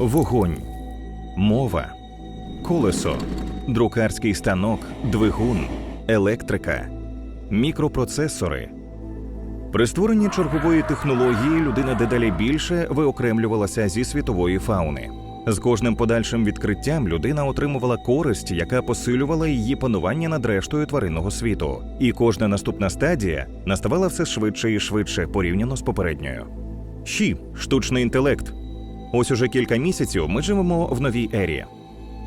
вогонь, мова, колесо, друкарський станок, двигун, електрика, мікропроцесори. При створенні чергової технології людина дедалі більше виокремлювалася зі світової фауни. З кожним подальшим відкриттям людина отримувала користь, яка посилювала її панування над рештою тваринного світу, і кожна наступна стадія наставала все швидше і швидше порівняно з попередньою. Щі штучний інтелект. Ось уже кілька місяців ми живемо в новій ері.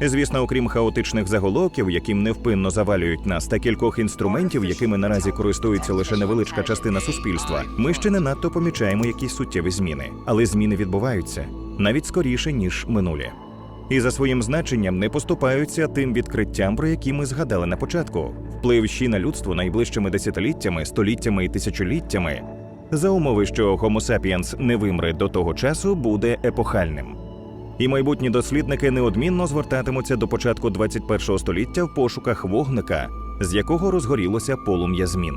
Звісно, окрім хаотичних заголовків, яким невпинно завалюють нас, та кількох інструментів, якими наразі користується лише невеличка частина суспільства, ми ще не надто помічаємо якісь суттєві зміни, але зміни відбуваються навіть скоріше ніж минулі. І за своїм значенням не поступаються тим відкриттям, про які ми згадали на початку. Вплив щі на людство найближчими десятиліттями, століттями і тисячоліттями, за умови, що Homo sapiens не вимре до того часу, буде епохальним. І майбутні дослідники неодмінно звертатимуться до початку 21 століття в пошуках вогника, з якого розгорілося полум'я змін.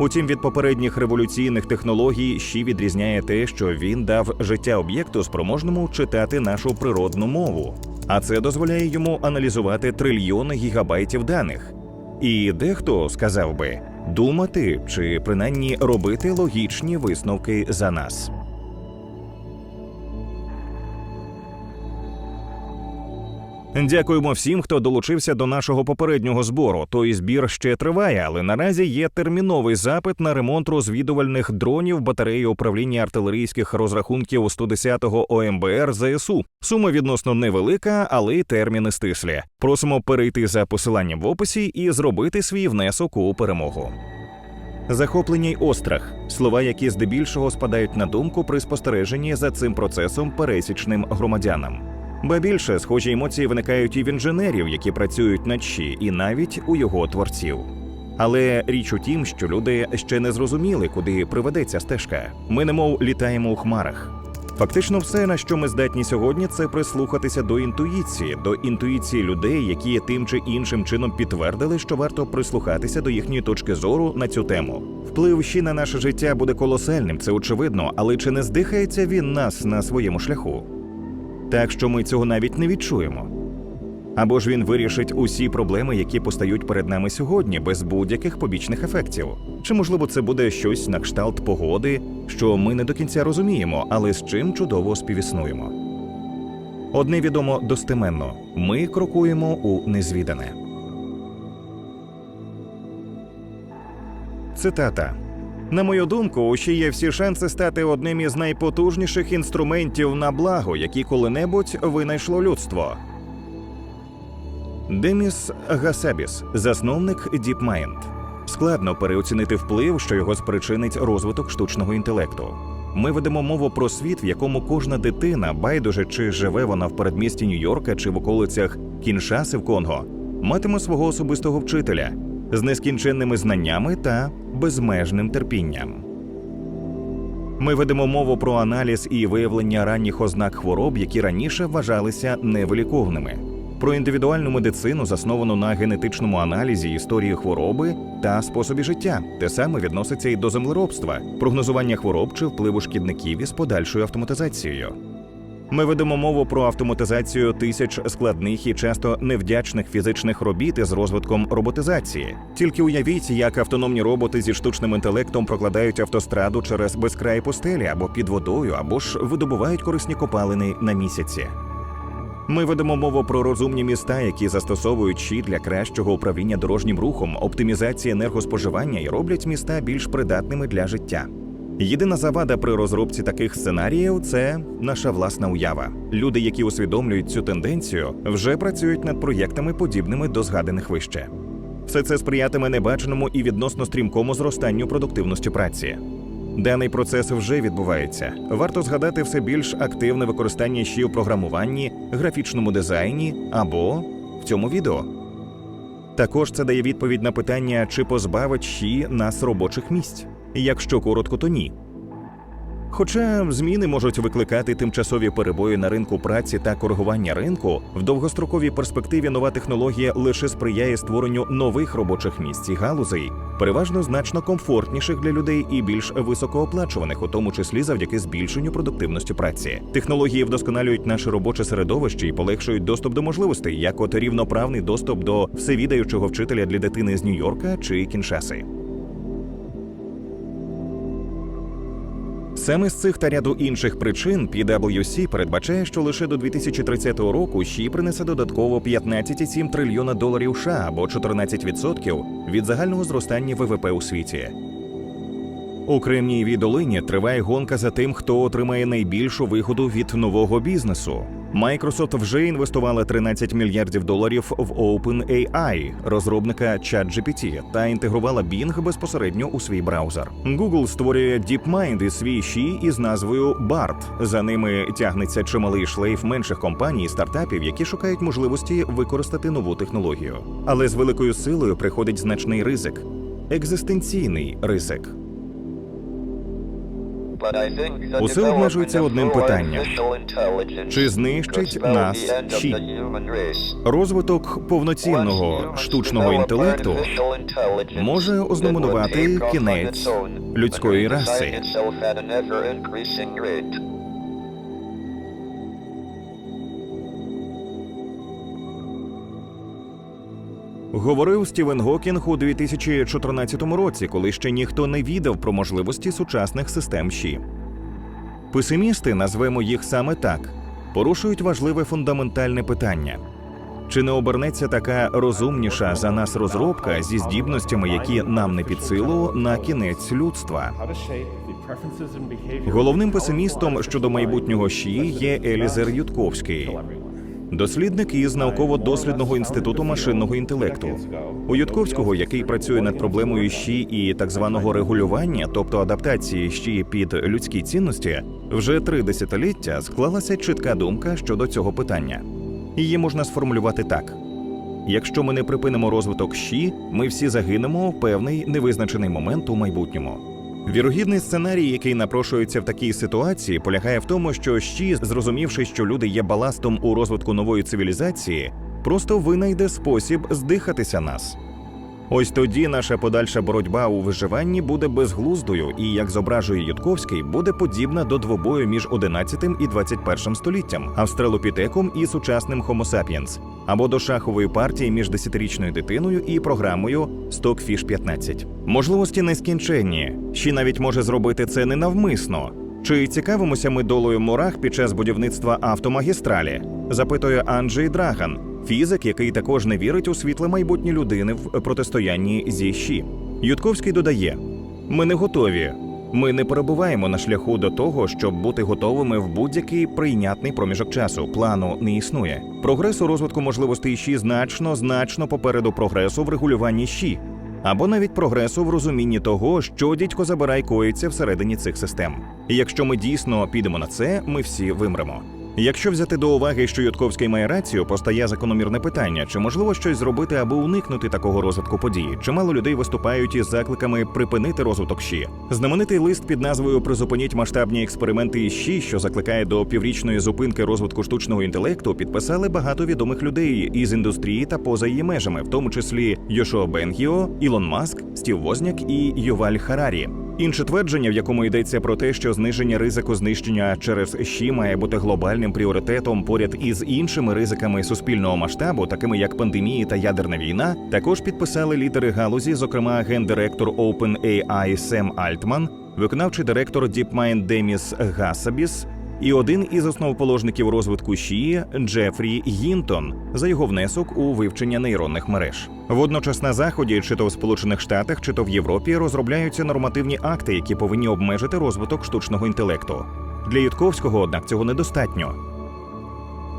Утім, від попередніх революційних технологій ще відрізняє те, що він дав життя об'єкту спроможному читати нашу природну мову, а це дозволяє йому аналізувати трильйони гігабайтів даних. І дехто сказав би думати чи принаймні робити логічні висновки за нас. Дякуємо всім, хто долучився до нашого попереднього збору. Той збір ще триває, але наразі є терміновий запит на ремонт розвідувальних дронів батареї управління артилерійських розрахунків 110-го ОМБР ЗСУ. Сума відносно невелика, але й терміни стислі. Просимо перейти за посиланням в описі і зробити свій внесок у перемогу. Захоплення й острах слова, які здебільшого спадають на думку при спостереженні за цим процесом пересічним громадянам. Ба більше схожі емоції виникають і в інженерів, які працюють ЩІ, і навіть у його творців. Але річ у тім, що люди ще не зрозуміли, куди приведе ця стежка. Ми немов літаємо у хмарах. Фактично, все, на що ми здатні сьогодні, це прислухатися до інтуїції, до інтуїції людей, які тим чи іншим чином підтвердили, що варто прислухатися до їхньої точки зору на цю тему. Вплив ще на наше життя буде колосальним, це очевидно, але чи не здихається він нас на своєму шляху? Так що ми цього навіть не відчуємо. Або ж він вирішить усі проблеми, які постають перед нами сьогодні, без будь-яких побічних ефектів. Чи можливо це буде щось на кшталт погоди, що ми не до кінця розуміємо, але з чим чудово співіснуємо. Одне відомо достеменно: ми крокуємо у незвідане. Цитата. На мою думку, у ще є всі шанси стати одним із найпотужніших інструментів на благо, які коли-небудь винайшло людство. Деміс Гасабіс, засновник DeepMind. Складно переоцінити вплив, що його спричинить розвиток штучного інтелекту. Ми ведемо мову про світ, в якому кожна дитина, байдуже чи живе вона в передмісті Нью-Йорка чи в околицях Кіншаси в Конго, матиме свого особистого вчителя з нескінченними знаннями та безмежним терпінням. Ми ведемо мову про аналіз і виявлення ранніх ознак хвороб, які раніше вважалися невиліковними, про індивідуальну медицину, засновану на генетичному аналізі історії хвороби та способі життя. Те саме відноситься і до землеробства, прогнозування хвороб чи впливу шкідників із подальшою автоматизацією. Ми ведемо мову про автоматизацію тисяч складних і часто невдячних фізичних робіт із розвитком роботизації. Тільки уявіть, як автономні роботи зі штучним інтелектом прокладають автостраду через безкраї пустелі або під водою, або ж видобувають корисні копалини на місяці. Ми ведемо мову про розумні міста, які застосовують щит для кращого управління дорожнім рухом, оптимізації енергоспоживання і роблять міста більш придатними для життя. Єдина завада при розробці таких сценаріїв це наша власна уява. Люди, які усвідомлюють цю тенденцію, вже працюють над проєктами, подібними до згаданих вище. Все це сприятиме небаченому і відносно стрімкому зростанню продуктивності праці. Даний процес вже відбувається. Варто згадати все більш активне використання ще у програмуванні, графічному дизайні або в цьому відео. Також це дає відповідь на питання, чи позбавить щі нас робочих місць. Якщо коротко, то ні. Хоча зміни можуть викликати тимчасові перебої на ринку праці та коригування ринку, в довгостроковій перспективі нова технологія лише сприяє створенню нових робочих місць і галузей, переважно значно комфортніших для людей і більш високооплачуваних, у тому числі завдяки збільшенню продуктивності праці. Технології вдосконалюють наше робоче середовище і полегшують доступ до можливостей, як от рівноправний доступ до всевідаючого вчителя для дитини з Нью-Йорка чи Кіншаси. Саме з цих та ряду інших причин PwC передбачає, що лише до 2030 року ЩІ принесе додатково 15,7 трильйона доларів США або 14% від загального зростання ВВП у світі. У Кремнієвій долині триває гонка за тим, хто отримає найбільшу вигоду від нового бізнесу. Microsoft вже інвестувала 13 мільярдів доларів в OpenAI, розробника ChatGPT, та інтегрувала Bing безпосередньо у свій браузер. Google створює DeepMind і свій щі із назвою BART. За ними тягнеться чималий шлейф менших компаній і стартапів, які шукають можливості використати нову технологію. Але з великою силою приходить значний ризик екзистенційний ризик. Усе обмежується одним питанням. Чи знищить нас щі? Розвиток повноцінного штучного інтелекту може ознаменувати кінець людської раси. Говорив Стівен Гокінг у 2014 році, коли ще ніхто не відав про можливості сучасних систем ЩІ. Песимісти, назвемо їх саме так, порушують важливе фундаментальне питання. Чи не обернеться така розумніша за нас розробка зі здібностями, які нам не під силу, на кінець людства? Головним песимістом щодо майбутнього ЩІ є Елізер Ютковський, дослідник із науково-дослідного інституту машинного інтелекту. У Ютковського, який працює над проблемою щі і так званого регулювання, тобто адаптації щі під людські цінності, вже три десятиліття склалася чітка думка щодо цього питання. Її можна сформулювати так: якщо ми не припинимо розвиток щі, ми всі загинемо в певний невизначений момент у майбутньому. Вірогідний сценарій, який напрошується в такій ситуації, полягає в тому, що щі, зрозумівши, що люди є баластом у розвитку нової цивілізації, просто винайде спосіб здихатися нас. Ось тоді наша подальша боротьба у виживанні буде безглуздою і, як зображує Ютковський, буде подібна до двобою між 11 і 21 століттям, австралопітеком і сучасним Homo sapiens, або до шахової партії між десятирічною дитиною і програмою Stockfish 15. Можливості нескінченні. Ще навіть може зробити це ненавмисно. Чи цікавимося ми долою мурах під час будівництва автомагістралі? запитує Анджей Драган, фізик, який також не вірить у світле майбутнє людини в протистоянні зі щі. Ютковський додає: ми не готові. Ми не перебуваємо на шляху до того, щоб бути готовими в будь-який прийнятний проміжок часу. Плану не існує. Прогрес у розвитку можливостей щі значно, значно попереду прогресу в регулюванні щі, або навіть прогресу в розумінні того, що дідько забирай коїться всередині цих систем. І якщо ми дійсно підемо на це, ми всі вимремо. Якщо взяти до уваги, що Ютковський має рацію, постає закономірне питання: чи можливо щось зробити, аби уникнути такого розвитку події? Чимало людей виступають із закликами припинити розвиток ЩІ. Знаменитий лист під назвою Призупиніть масштабні експерименти із ЩІ, що закликає до піврічної зупинки розвитку штучного інтелекту, підписали багато відомих людей із індустрії та поза її межами, в тому числі Йошуа Бенгіо, Ілон Маск, Стів Возняк і Юваль Харарі. Інше твердження, в якому йдеться про те, що зниження ризику знищення через ЩІ має бути глобальним пріоритетом поряд із іншими ризиками суспільного масштабу, такими як пандемії та ядерна війна, також підписали лідери галузі, зокрема гендиректор OpenAI Сем Альтман, виконавчий директор DeepMind Деміс Гасабіс і один із основоположників розвитку ЩІ Джефрі Гінтон за його внесок у вивчення нейронних мереж. Водночас на заході, чи то в Сполучених Штатах, чи то в Європі, розробляються нормативні акти, які повинні обмежити розвиток штучного інтелекту. Для Ютковського, однак, цього недостатньо.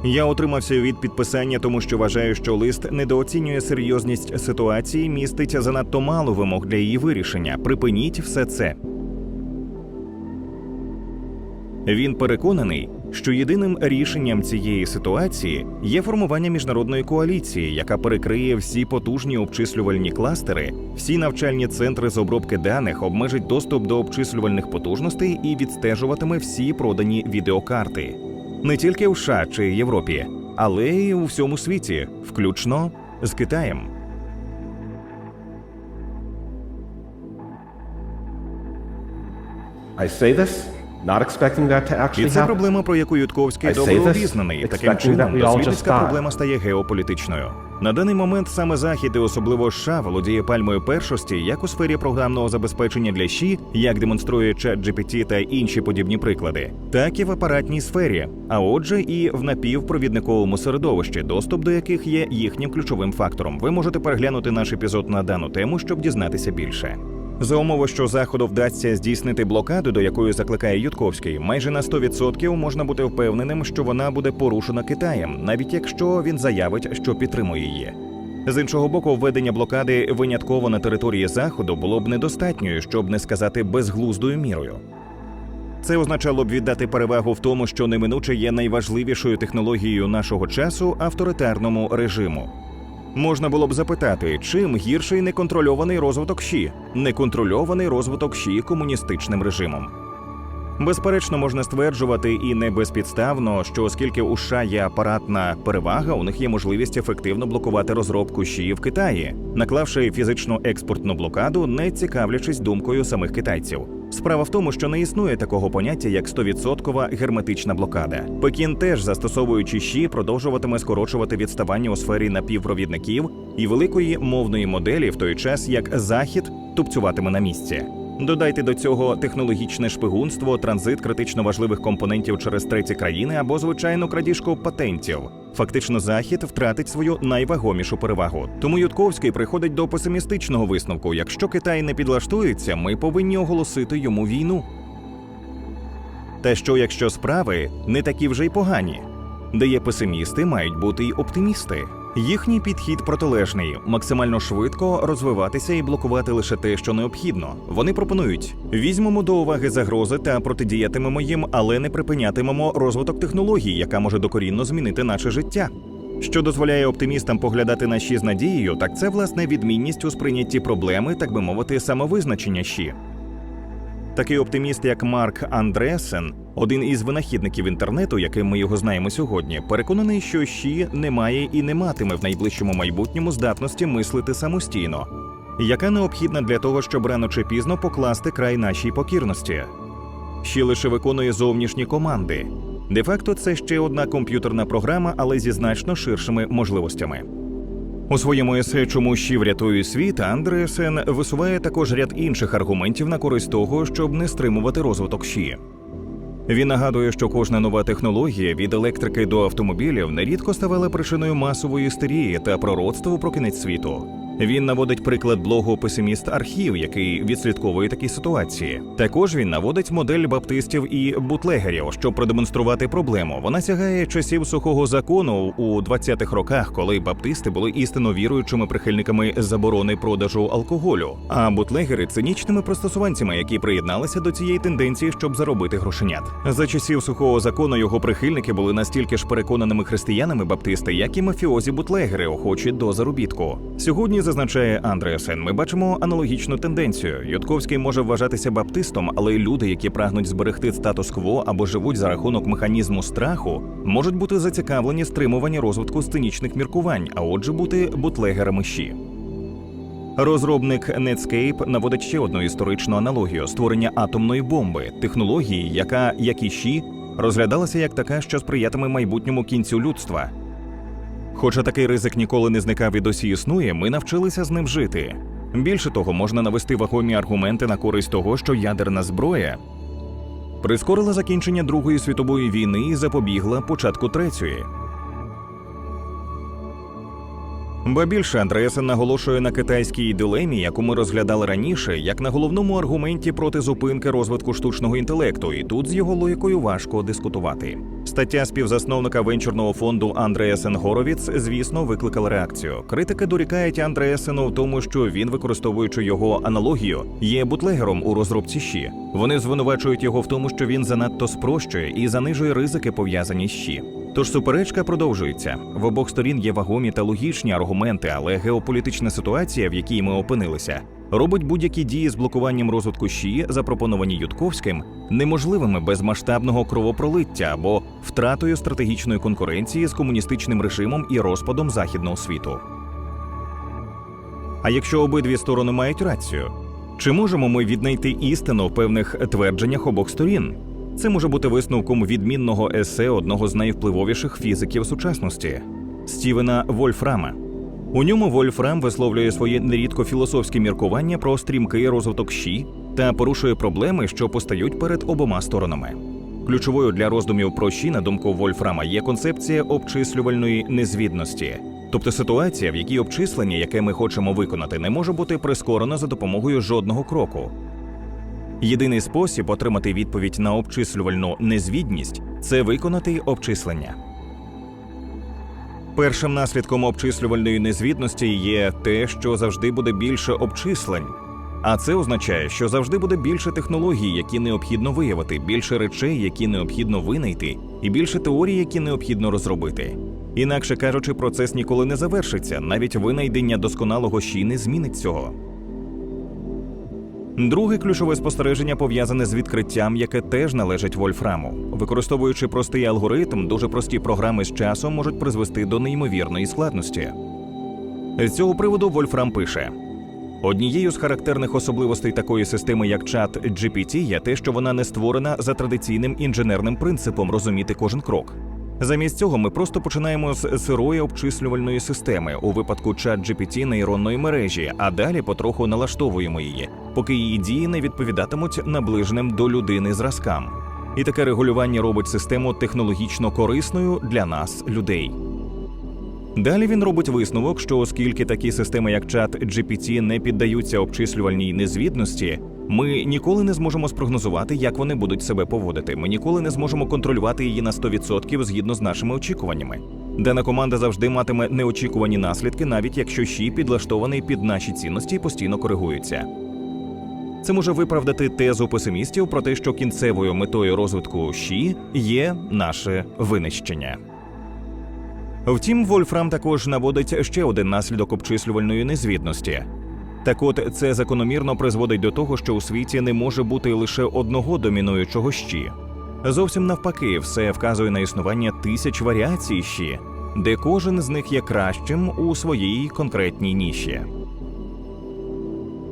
Я утримався від підписання, тому що вважаю, що лист недооцінює серйозність ситуації, містить занадто мало вимог для її вирішення. Припиніть все це. Він переконаний, що єдиним рішенням цієї ситуації є формування міжнародної коаліції, яка перекриє всі потужні обчислювальні кластери, всі навчальні центри з обробки даних, обмежить доступ до обчислювальних потужностей і відстежуватиме всі продані відеокарти не тільки в США чи Європі, але й у всьому світі, включно з Китаєм. I say this І це проблема, про яку Ютковський добре обізнаний. Таким чином, дослідницька проблема стає геополітичною. На даний момент саме Захід, і особливо США, володіє пальмою першості як у сфері програмного забезпечення для ЩІ, як демонструє ChatGPT та інші подібні приклади, так і в апаратній сфері, а отже, і в напівпровідниковому середовищі, доступ до яких є їхнім ключовим фактором. Ви можете переглянути наш епізод на дану тему, щоб дізнатися більше. За умови, що заходу вдасться здійснити блокаду, до якої закликає Ютковський, майже на 100% можна бути впевненим, що вона буде порушена Китаєм, навіть якщо він заявить, що підтримує її. З іншого боку, введення блокади винятково на території заходу було б недостатньою, щоб не сказати безглуздою мірою. Це означало б віддати перевагу в тому, що неминуче є найважливішою технологією нашого часу авторитарному режиму. Можна було б запитати, чим гірший неконтрольований розвиток ЩІ, неконтрольований розвиток ЩІ комуністичним режимом. Безперечно, можна стверджувати і не безпідставно, що оскільки у США є апаратна перевага, у них є можливість ефективно блокувати розробку ЩІ в Китаї, наклавши фізичну експортну блокаду, не цікавлячись думкою самих китайців. Справа в тому, що не існує такого поняття як 100% герметична блокада. Пекін теж, застосовуючи ЩІ, продовжуватиме скорочувати відставання у сфері напівпровідників і великої мовної моделі в той час, як захід тупцюватиме на місці. Додайте до цього технологічне шпигунство, транзит критично важливих компонентів через треті країни або звичайну крадіжку патентів. Фактично, захід втратить свою найвагомішу перевагу. Тому Ютковський приходить до песимістичного висновку: якщо Китай не підлаштується, ми повинні оголосити йому війну. Та що, якщо справи не такі вже й погані? Де є песимісти, мають бути й оптимісти. Їхній підхід протилежний максимально швидко розвиватися і блокувати лише те, що необхідно. Вони пропонують: візьмемо до уваги загрози та протидіятимемо їм, але не припинятимемо розвиток технологій, яка може докорінно змінити наше життя. Що дозволяє оптимістам поглядати на щі з надією, так це власне відмінність у сприйнятті проблеми, так би мовити, самовизначення щі. Такий оптиміст, як Марк Андресен, один із винахідників інтернету, яким ми його знаємо сьогодні, переконаний, що щі не має і не матиме в найближчому майбутньому здатності мислити самостійно, яка необхідна для того, щоб рано чи пізно покласти край нашій покірності. Щі лише виконує зовнішні команди. Де-факто це ще одна комп'ютерна програма, але зі значно ширшими можливостями. У своєму есе Чому щі врятує світ Андреасен висуває також ряд інших аргументів на користь того, щоб не стримувати розвиток щі. Він нагадує, що кожна нова технологія від електрики до автомобілів нерідко ставала причиною масової істерії та пророцтву про кінець світу. Він наводить приклад блогу Песиміст Архів, який відслідковує такі ситуації. Також він наводить модель баптистів і бутлегерів, щоб продемонструвати проблему. Вона сягає часів сухого закону у 20-х роках, коли баптисти були істинно віруючими прихильниками заборони продажу алкоголю, а бутлегери цинічними пристосуванцями, які приєдналися до цієї тенденції, щоб заробити грошенят. За часів сухого закону його прихильники були настільки ж переконаними християнами баптисти, як і мафіозі бутлегери, охочі до заробітку. Сьогодні зазначає Андреасен, ми бачимо аналогічну тенденцію. Ютковський може вважатися баптистом, але й люди, які прагнуть зберегти статус-кво або живуть за рахунок механізму страху, можуть бути зацікавлені стримуванні розвитку сценічних міркувань, а отже, бути бутлегерами щі. Розробник Netscape наводить ще одну історичну аналогію створення атомної бомби, технології, яка, як і щі, розглядалася як така, що сприятиме майбутньому кінцю людства. Хоча такий ризик ніколи не зникав і досі існує, ми навчилися з ним жити. Більше того, можна навести вагомі аргументи на користь того, що ядерна зброя прискорила закінчення Другої світової війни і запобігла початку третьої. Ба більше Андреасен наголошує на китайській дилемі, яку ми розглядали раніше, як на головному аргументі проти зупинки розвитку штучного інтелекту, і тут з його логікою важко дискутувати. Стаття співзасновника венчурного фонду Андреасен Горовіц, звісно, викликала реакцію. Критики дорікають Андреасену в тому, що він, використовуючи його аналогію, є бутлегером у розробці щі. Вони звинувачують його в тому, що він занадто спрощує і занижує ризики пов'язані з щі. Тож суперечка продовжується. В обох сторін є вагомі та логічні аргументи, але геополітична ситуація, в якій ми опинилися, робить будь-які дії з блокуванням розвитку ЩІ, запропоновані Ютковським, неможливими без масштабного кровопролиття або втратою стратегічної конкуренції з комуністичним режимом і розпадом західного світу. А якщо обидві сторони мають рацію, чи можемо ми віднайти істину в певних твердженнях обох сторін? Це може бути висновком відмінного есе одного з найвпливовіших фізиків сучасності Стівена Вольфрама. У ньому Вольфрам висловлює своє нерідко філософське міркування про стрімкий розвиток щі та порушує проблеми, що постають перед обома сторонами. Ключовою для роздумів про щі, на думку Вольфрама, є концепція обчислювальної незвідності, тобто ситуація, в якій обчислення, яке ми хочемо виконати, не може бути прискорено за допомогою жодного кроку. Єдиний спосіб отримати відповідь на обчислювальну незвідність це виконати обчислення. Першим наслідком обчислювальної незвідності є те, що завжди буде більше обчислень. А це означає, що завжди буде більше технологій, які необхідно виявити, більше речей, які необхідно винайти, і більше теорій, які необхідно розробити. Інакше кажучи, процес ніколи не завершиться, навіть винайдення досконалого щі не змінить цього. Друге ключове спостереження пов'язане з відкриттям, яке теж належить Вольфраму. Використовуючи простий алгоритм, дуже прості програми з часом можуть призвести до неймовірної складності. З цього приводу Вольфрам пише: однією з характерних особливостей такої системи, як чат GPT, є те, що вона не створена за традиційним інженерним принципом розуміти кожен крок. Замість цього ми просто починаємо з сирої обчислювальної системи у випадку чат GPT нейронної мережі, а далі потроху налаштовуємо її, поки її дії не відповідатимуть наближеним до людини зразкам. І таке регулювання робить систему технологічно корисною для нас, людей. Далі він робить висновок, що оскільки такі системи, як чат GPT, не піддаються обчислювальній незвідності, ми ніколи не зможемо спрогнозувати, як вони будуть себе поводити. Ми ніколи не зможемо контролювати її на 100% згідно з нашими очікуваннями. Дана команда завжди матиме неочікувані наслідки, навіть якщо щі підлаштований під наші цінності і постійно коригується. Це може виправдати тезу песимістів про те, що кінцевою метою розвитку щі є наше винищення. Втім, Вольфрам також наводить ще один наслідок обчислювальної незвідності. Так от це закономірно призводить до того, що у світі не може бути лише одного домінуючого щі. Зовсім навпаки, все вказує на існування тисяч варіацій щі, де кожен з них є кращим у своїй конкретній ніші.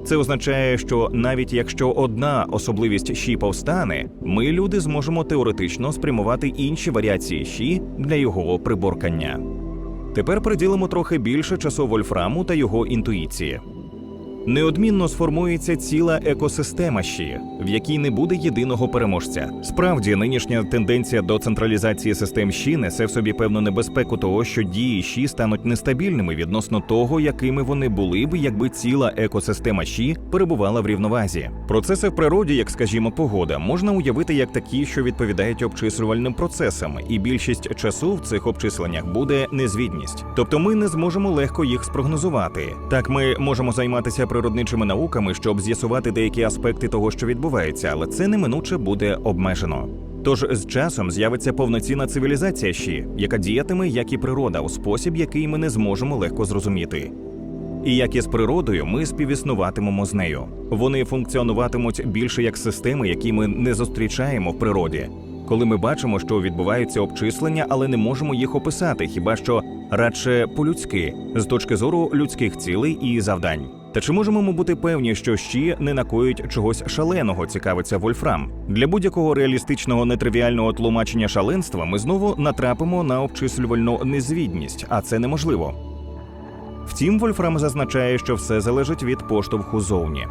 Це означає, що навіть якщо одна особливість щі повстане, ми, люди, зможемо теоретично спрямувати інші варіації щі для його приборкання. Тепер приділимо трохи більше часу Вольфраму та його інтуїції. Неодмінно сформується ціла екосистема щі, в якій не буде єдиного переможця. Справді, нинішня тенденція до централізації систем щі несе в собі певну небезпеку того, що дії щі стануть нестабільними відносно того, якими вони були б, якби ціла екосистема щі перебувала в рівновазі. Процеси в природі, як скажімо, погода, можна уявити як такі, що відповідають обчислювальним процесам, і більшість часу в цих обчисленнях буде незвідність. Тобто ми не зможемо легко їх спрогнозувати. Так, ми можемо займатися природничими науками, щоб з'ясувати деякі аспекти того, що відбувається, але це неминуче буде обмежено. Тож з часом з'явиться повноцінна цивілізація щі, яка діятиме як і природа у спосіб, який ми не зможемо легко зрозуміти. І як і з природою, ми співіснуватимемо з нею. Вони функціонуватимуть більше як системи, які ми не зустрічаємо в природі. Коли ми бачимо, що відбуваються обчислення, але не можемо їх описати, хіба що радше по-людськи, з точки зору людських цілей і завдань. Та чи можемо ми бути певні, що ще не накоїть чогось шаленого, цікавиться Вольфрам? Для будь-якого реалістичного нетривіального тлумачення шаленства ми знову натрапимо на обчислювальну незвідність, а це неможливо. Втім, Вольфрам зазначає, що все залежить від поштовху зовні.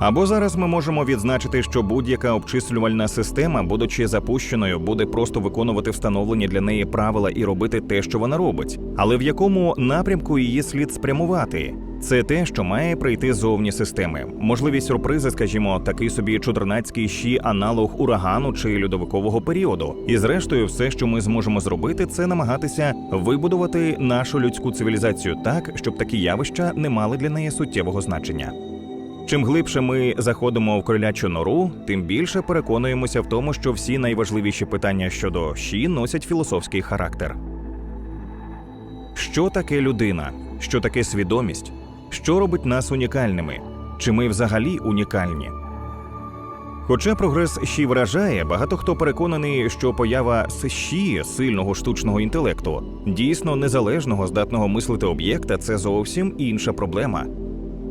Або зараз ми можемо відзначити, що будь-яка обчислювальна система, будучи запущеною, буде просто виконувати встановлені для неї правила і робити те, що вона робить. Але в якому напрямку її слід спрямувати? Це те, що має прийти зовні системи. Можливі сюрпризи, скажімо, такий собі чудернацький щі аналог урагану чи льодовикового періоду. І зрештою, все, що ми зможемо зробити, це намагатися вибудувати нашу людську цивілізацію так, щоб такі явища не мали для неї суттєвого значення. Чим глибше ми заходимо в кролячу нору, тим більше переконуємося в тому, що всі найважливіші питання щодо щі носять філософський характер. Що таке людина? Що таке свідомість? Що робить нас унікальними? Чи ми взагалі унікальні? Хоча прогрес щі вражає, багато хто переконаний, що поява щі сильного штучного інтелекту, дійсно незалежного здатного мислити об'єкта це зовсім інша проблема.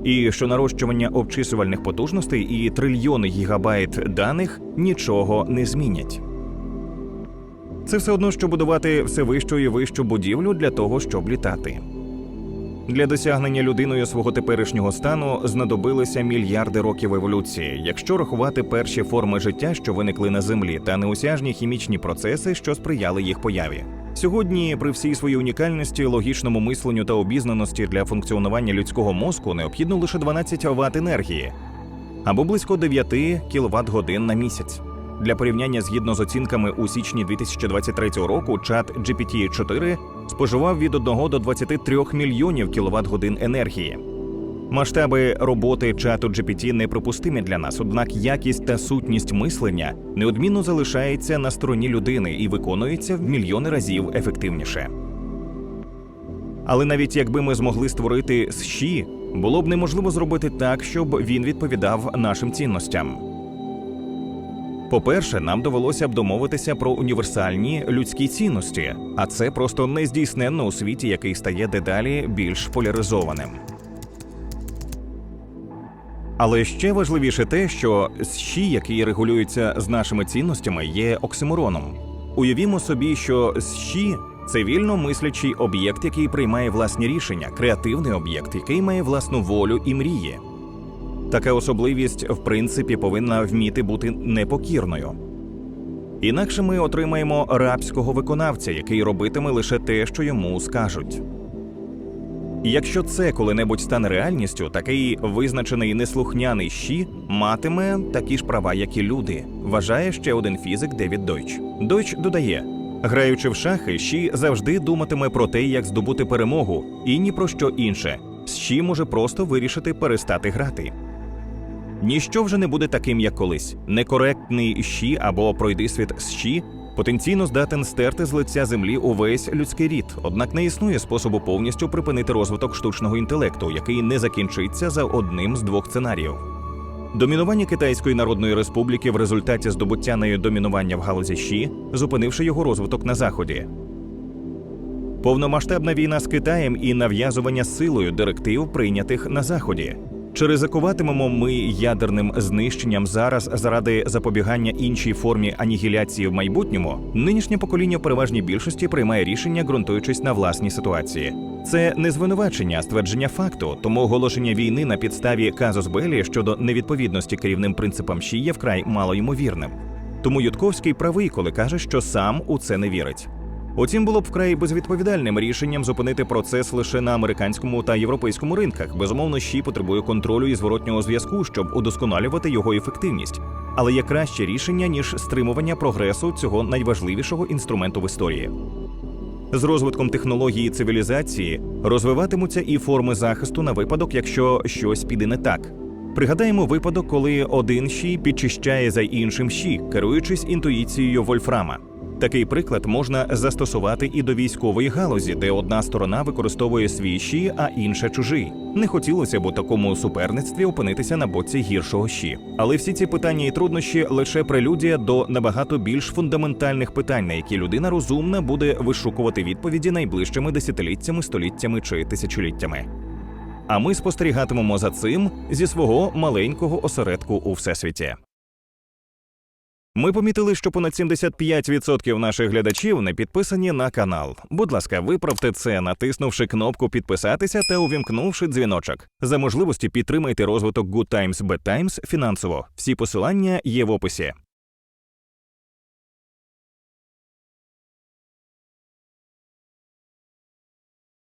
І що нарощування обчислювальних потужностей і трильйони гігабайт даних нічого не змінять. Це все одно, що будувати все вищу і вищу будівлю для того, щоб літати. Для досягнення людиною свого теперішнього стану знадобилися мільярди років еволюції, якщо рахувати перші форми життя, що виникли на землі, та неосяжні хімічні процеси, що сприяли їх появі. Сьогодні, при всій своїй унікальності, логічному мисленню та обізнаності для функціонування людського мозку необхідно лише 12 Вт енергії або близько 9 квт годин на місяць. Для порівняння згідно з оцінками у січні 2023 року, чат GPT-4 споживав від 1 до 23 мільйонів квт годин енергії. Масштаби роботи чату GPT неприпустимі для нас, однак якість та сутність мислення неодмінно залишається на стороні людини і виконується в мільйони разів ефективніше. Але навіть якби ми змогли створити СЩІ, було б неможливо зробити так, щоб він відповідав нашим цінностям. По-перше, нам довелося б домовитися про універсальні людські цінності, а це просто нездійсненно у світі, який стає дедалі більш поляризованим. Але ще важливіше те, що СЩІ, який регулюється з нашими цінностями, є оксимороном. Уявімо собі, що СЩІ – це вільно мислячий об'єкт, який приймає власні рішення, креативний об'єкт, який має власну волю і мрії. Така особливість, в принципі, повинна вміти бути непокірною. Інакше ми отримаємо рабського виконавця, який робитиме лише те, що йому скажуть. І Якщо це коли-небудь стане реальністю, такий визначений неслухняний щі матиме такі ж права, як і люди, вважає ще один фізик Девід Дойч. Дойч додає: граючи в шахи, щі завжди думатиме про те, як здобути перемогу, і ні про що інше. Щі може просто вирішити перестати грати. Ніщо вже не буде таким, як колись. Некоректний щі або пройди світ з щі потенційно здатен стерти з лиця землі увесь людський рід, однак не існує способу повністю припинити розвиток штучного інтелекту, який не закінчиться за одним з двох сценаріїв. Домінування Китайської Народної Республіки в результаті здобуття нею домінування в галузі щі, зупинивши його розвиток на заході. Повномасштабна війна з Китаєм і нав'язування силою директив, прийнятих на заході. Чи ризикуватимемо ми ядерним знищенням зараз заради запобігання іншій формі анігіляції в майбутньому? Нинішнє покоління в переважній більшості приймає рішення, ґрунтуючись на власній ситуації. Це не звинувачення, а ствердження факту, тому оголошення війни на підставі казус Белі щодо невідповідності керівним принципам Ші є вкрай малоймовірним. Тому Ютковський правий, коли каже, що сам у це не вірить. Утім, було б вкрай безвідповідальним рішенням зупинити процес лише на американському та європейському ринках. Безумовно, щі потребує контролю і зворотнього зв'язку, щоб удосконалювати його ефективність. Але є краще рішення ніж стримування прогресу цього найважливішого інструменту в історії. З розвитком технології цивілізації розвиватимуться і форми захисту на випадок, якщо щось піде не так. Пригадаємо випадок, коли один щі підчищає за іншим щі, керуючись інтуїцією Вольфрама. Такий приклад можна застосувати і до військової галузі, де одна сторона використовує свій щі, а інша чужий. Не хотілося б у такому суперництві опинитися на боці гіршого щі. Але всі ці питання і труднощі лише прелюдія до набагато більш фундаментальних питань, на які людина розумна буде вишукувати відповіді найближчими десятиліттями, століттями чи тисячоліттями. А ми спостерігатимемо за цим зі свого маленького осередку у всесвіті. Ми помітили, що понад 75% наших глядачів не підписані на канал. Будь ласка, виправте це, натиснувши кнопку підписатися та увімкнувши дзвіночок. За можливості підтримайте розвиток Good Times Bad Times фінансово. Всі посилання є в описі.